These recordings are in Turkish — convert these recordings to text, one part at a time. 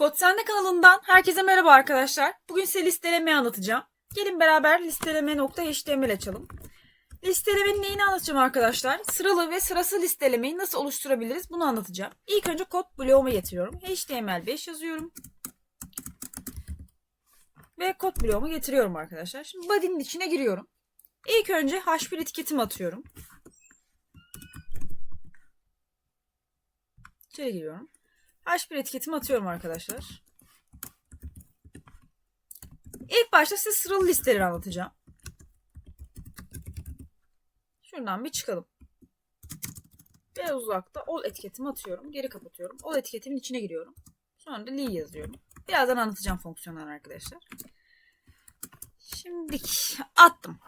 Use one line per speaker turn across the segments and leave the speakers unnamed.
Gotsende kanalından herkese merhaba arkadaşlar. Bugün size listelemeyi anlatacağım. Gelin beraber listeleme.html açalım. Listelemenin neyini anlatacağım arkadaşlar? Sıralı ve sırası listelemeyi nasıl oluşturabiliriz bunu anlatacağım. İlk önce kod bloğuma getiriyorum. HTML5 yazıyorum. Ve kod bloğumu getiriyorum arkadaşlar. Şimdi body'nin içine giriyorum. İlk önce h1 etiketimi atıyorum. İçeri giriyorum. H1 etiketimi atıyorum arkadaşlar. İlk başta size sıralı listeleri anlatacağım. Şuradan bir çıkalım. Biraz uzakta all etiketimi atıyorum. Geri kapatıyorum. All etiketimin içine giriyorum. Sonra da li yazıyorum. Birazdan anlatacağım fonksiyonları arkadaşlar. Şimdi attım.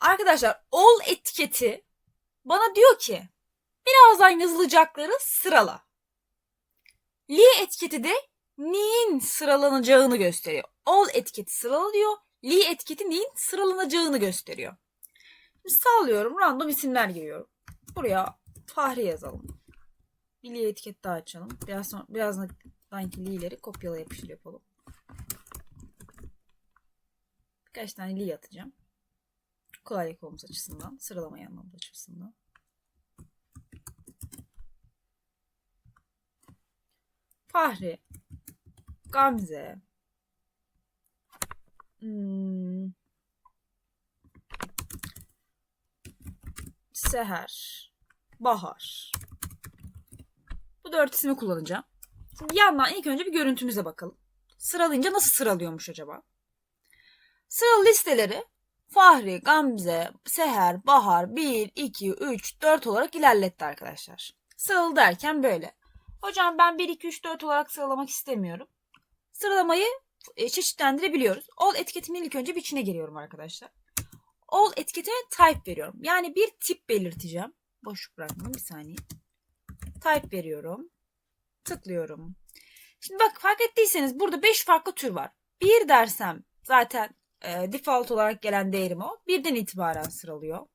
Arkadaşlar all etiketi bana diyor ki birazdan yazılacakları sırala. Li etiketi de neyin sıralanacağını gösteriyor. All etiketi sırala diyor. Li etiketi neyin sıralanacağını gösteriyor. Şimdi sağlıyorum. Random isimler giriyorum. Buraya Fahri yazalım. Bir li etiket daha açalım. Biraz sonra, birazdan li'leri kopyala yapıştır yapalım. Birkaç tane li atacağım. Kolaylık olması açısından. Sıralama anlamda açısından. Fahri, Gamze, hmm, Seher, Bahar. Bu dört ismi kullanacağım. Şimdi yandan ilk önce bir görüntümüze bakalım. Sıralayınca nasıl sıralıyormuş acaba? Sıralı listeleri Fahri, Gamze, Seher, Bahar 1, 2, 3, 4 olarak ilerletti arkadaşlar. Sıralı derken böyle. Hocam ben 1, 2, 3, 4 olarak sıralamak istemiyorum. Sıralamayı e, çeşitlendirebiliyoruz. All etiketimin ilk önce bir içine giriyorum arkadaşlar. All etiketine type veriyorum. Yani bir tip belirteceğim. Boşluk bırakmayın bir saniye. Type veriyorum. Tıklıyorum. Şimdi bak fark ettiyseniz burada 5 farklı tür var. 1 dersem zaten e, default olarak gelen değerim o. Birden itibaren sıralıyor.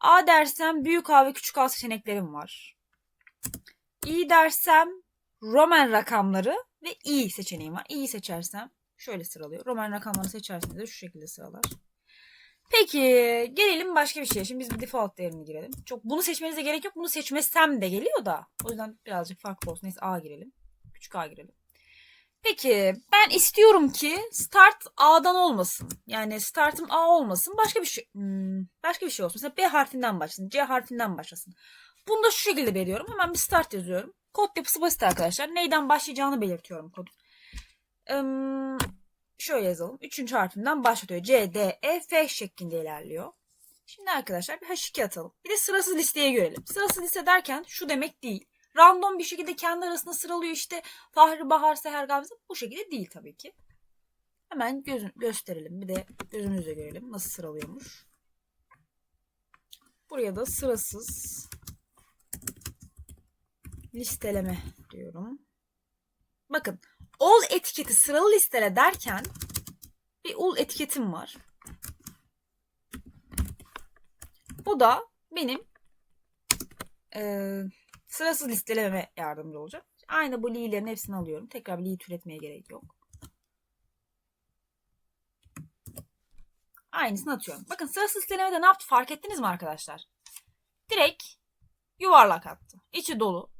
A dersem büyük A ve küçük A seçeneklerim var. İ dersem Roman rakamları ve i seçeneğim var. İ'yi seçersem şöyle sıralıyor. Roman rakamlarını seçerseniz de şu şekilde sıralar. Peki gelelim başka bir şeye. Şimdi biz bir default değerini girelim. Çok bunu seçmenize gerek yok. Bunu seçmesem de geliyor da. O yüzden birazcık farklı olsun. Neyse A girelim. Küçük A girelim. Peki ben istiyorum ki start A'dan olmasın. Yani startım A olmasın. Başka bir şey hmm, başka bir şey olsun. Mesela B harfinden başlasın. C harfinden başlasın. Bunu da şu şekilde veriyorum. Hemen bir start yazıyorum. Kod yapısı basit arkadaşlar. Neyden başlayacağını belirtiyorum kodu. Ee, şöyle yazalım. Üçüncü harfinden başlatıyor. C, D, E, F şeklinde ilerliyor. Şimdi arkadaşlar bir H2 atalım. Bir de sırasız listeye görelim. Sırasız liste derken şu demek değil. Random bir şekilde kendi arasında sıralıyor işte Fahri, Bahar, Seher, Gamze. Bu şekilde değil tabii ki. Hemen göz, gösterelim. Bir de gözümüzle görelim nasıl sıralıyormuş. Buraya da sırasız listeleme diyorum. Bakın all etiketi sıralı listele derken bir ul etiketim var. Bu da benim e, sırasız listelememe yardımcı olacak. Aynı bu li'lerin hepsini alıyorum. Tekrar bir li türetmeye gerek yok. Aynısını atıyorum. Bakın sırasız listelemede ne yaptı fark ettiniz mi arkadaşlar? Direkt yuvarlak attı. İçi dolu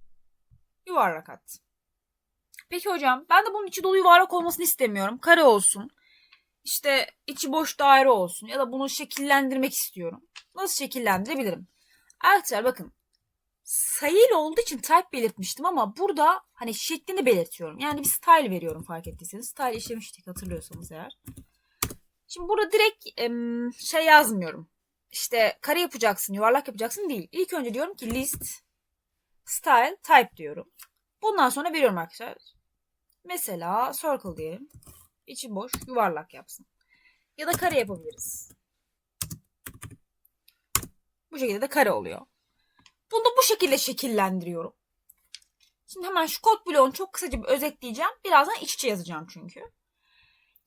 yuvarlak attı. Peki hocam ben de bunun içi dolu yuvarlak olmasını istemiyorum. Kare olsun. İşte içi boş daire olsun ya da bunu şekillendirmek istiyorum. Nasıl şekillendirebilirim? Arkadaşlar bakın sayılı olduğu için type belirtmiştim ama burada hani şeklini belirtiyorum. Yani bir style veriyorum fark ettiyseniz. Style işlemiştik hatırlıyorsanız eğer. Şimdi burada direkt şey yazmıyorum. İşte kare yapacaksın, yuvarlak yapacaksın değil. İlk önce diyorum ki list style type diyorum. Bundan sonra veriyorum arkadaşlar. Mesela circle diyelim. İçi boş yuvarlak yapsın. Ya da kare yapabiliriz. Bu şekilde de kare oluyor. Bunu bu şekilde şekillendiriyorum. Şimdi hemen şu kod bloğunu çok kısaca bir özetleyeceğim. Birazdan iç içe yazacağım çünkü.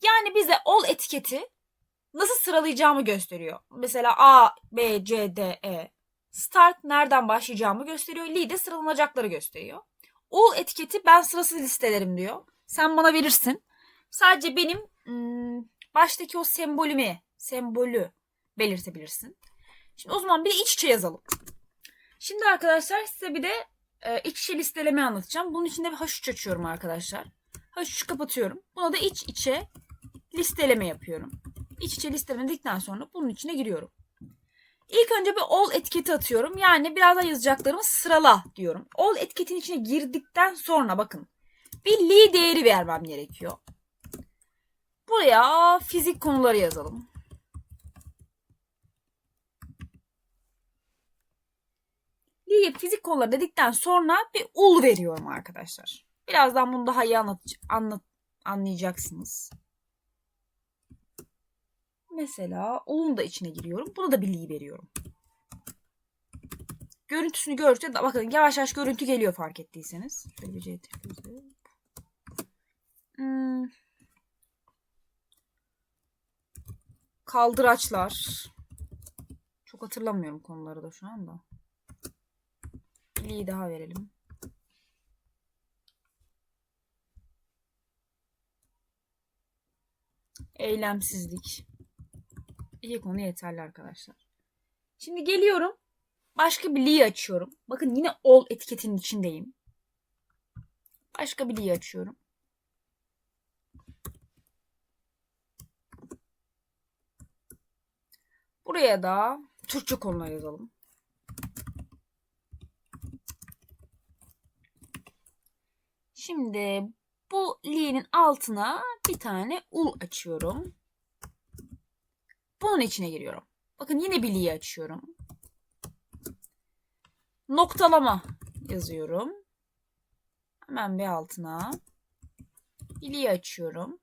Yani bize all etiketi nasıl sıralayacağımı gösteriyor. Mesela A, B, C, D, E. Start nereden başlayacağımı gösteriyor. Li de sıralanacakları gösteriyor. ol etiketi ben sırasız listelerim diyor. Sen bana verirsin. Sadece benim hmm, baştaki o sembolümü, sembolü belirtebilirsin. Şimdi o zaman bir de iç içe yazalım. Şimdi arkadaşlar size bir de e, iç içe listeleme anlatacağım. Bunun için de bir H3 açıyorum arkadaşlar. H3 kapatıyorum. Buna da iç içe listeleme yapıyorum. İç içe listeleme sonra bunun içine giriyorum. İlk önce bir all etiketi atıyorum. Yani birazdan yazacaklarımı sırala diyorum. All etiketin içine girdikten sonra bakın bir li değeri vermem gerekiyor. Buraya fizik konuları yazalım. Li fizik konuları dedikten sonra bir ul veriyorum arkadaşlar. Birazdan bunu daha iyi anlat, anlat anlayacaksınız. Mesela ulun da içine giriyorum. Buna da bir li veriyorum. Görüntüsünü gördükçe bakın yavaş yavaş görüntü geliyor fark ettiyseniz. Şöyle bir Hmm. Kaldıraçlar. Çok hatırlamıyorum konuları da şu anda. Bir li daha verelim. Eylemsizlik. İki konu yeterli arkadaşlar. Şimdi geliyorum. Başka bir li açıyorum. Bakın yine all etiketinin içindeyim. Başka bir li açıyorum. Buraya da Türkçe konular yazalım. Şimdi bu li'nin altına bir tane ul açıyorum. Bunun içine giriyorum. Bakın yine bir li açıyorum. Noktalama yazıyorum. Hemen bir altına bir li açıyorum.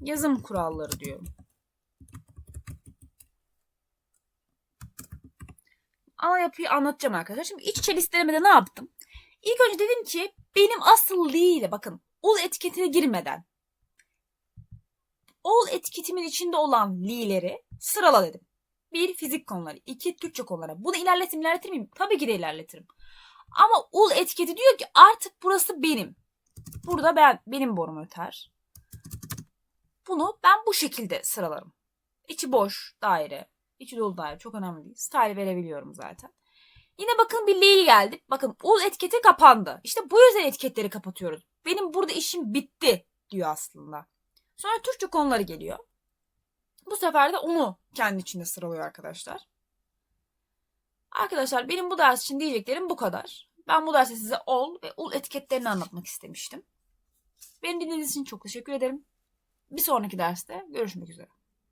Yazım kuralları diyorum. Ana yapıyı anlatacağım arkadaşlar. Şimdi iç içe listelemede ne yaptım? İlk önce dedim ki benim asıl li'yle bakın ul etiketine girmeden ol etiketimin içinde olan li'leri sırala dedim. Bir fizik konuları, iki Türkçe konuları. Bunu ilerletim ilerletir miyim? Tabii ki de ilerletirim. Ama ul etiketi diyor ki artık burası benim. Burada ben benim borum öter. Bunu ben bu şekilde sıralarım. İçi boş daire, içi dolu daire çok önemli değil. Style verebiliyorum zaten. Yine bakın bir li geldi. Bakın ul etiketi kapandı. İşte bu yüzden etiketleri kapatıyoruz. Benim burada işim bitti diyor aslında. Sonra Türkçe konuları geliyor. Bu sefer de onu kendi içinde sıralıyor arkadaşlar. Arkadaşlar benim bu ders için diyeceklerim bu kadar. Ben bu derste size ol ve ul etiketlerini anlatmak istemiştim. Beni dinlediğiniz için çok teşekkür ederim. Bir sonraki derste görüşmek üzere.